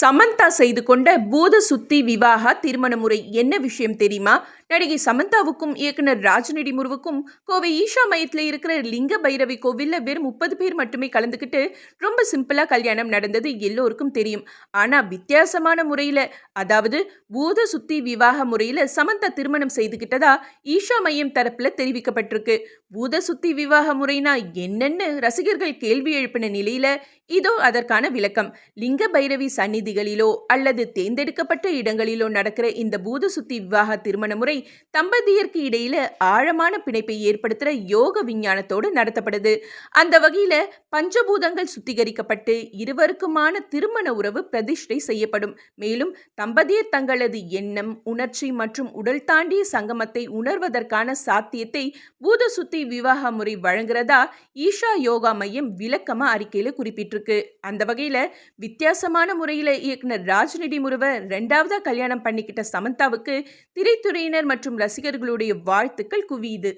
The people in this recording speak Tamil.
சமந்தா செய்து கொண்ட பூத சுத்தி விவாக திருமண முறை என்ன விஷயம் தெரியுமா? நடிகை சமந்தாவுக்கும் இயக்குனர் ராஜநெடி முருவுக்கும் கோவை ஈஷா மையத்தில் இருக்கிற லிங்க பைரவி கோவிலில் வெறும் முப்பது பேர் மட்டுமே கலந்துக்கிட்டு ரொம்ப சிம்பிளாக கல்யாணம் நடந்தது எல்லோருக்கும் தெரியும். ஆனால் வித்தியாசமான முறையில் அதாவது பூத சுத்தி விவாக முறையில் சமந்தா திருமணம் செய்துக்கிட்டதா ஈஷா மையம் தரப்பில் தெரிவிக்கப்பட்டிருக்கு. பூத சுத்தி விவாக முறைனா என்னன்னு ரசிகர்கள் கேள்வி எழுப்பின நிலையில் இதோ அதற்கான விளக்கம். லிங்க பைரவி சந்நிதி வீதிகளிலோ அல்லது தேர்ந்தெடுக்கப்பட்ட இடங்களிலோ நடக்கிற இந்த பூத சுத்தி விவாக திருமண முறை தம்பதியருக்கு இடையில ஆழமான பிணைப்பை ஏற்படுத்துகிற யோக விஞ்ஞானத்தோடு நடத்தப்படுது. அந்த வகையில பஞ்சபூதங்கள் சுத்திகரிக்கப்பட்டு இருவருக்குமான திருமண உறவு பிரதிஷ்டை செய்யப்படும். மேலும் தம்பதியர் தங்களது எண்ணம் உணர்ச்சி மற்றும் உடல் தாண்டிய சங்கமத்தை உணர்வதற்கான சாத்தியத்தை பூத சுத்தி விவாக முறை வழங்குறதா ஈஷா யோகா மையம் விளக்கமா அறிக்கையில குறிப்பிட்டிருக்கு. அந்த வகையில வித்தியாசமான முறையில இயக்குனர் ராஜ்நிதி முருவர் ரெண்டாவதா கல்யாணம் பண்ணிக்கிட்ட சமந்தாவுக்கு திரைத்துறையினர் மற்றும் ரசிகர்களுடைய வாழ்த்துக்கள் குவியுது.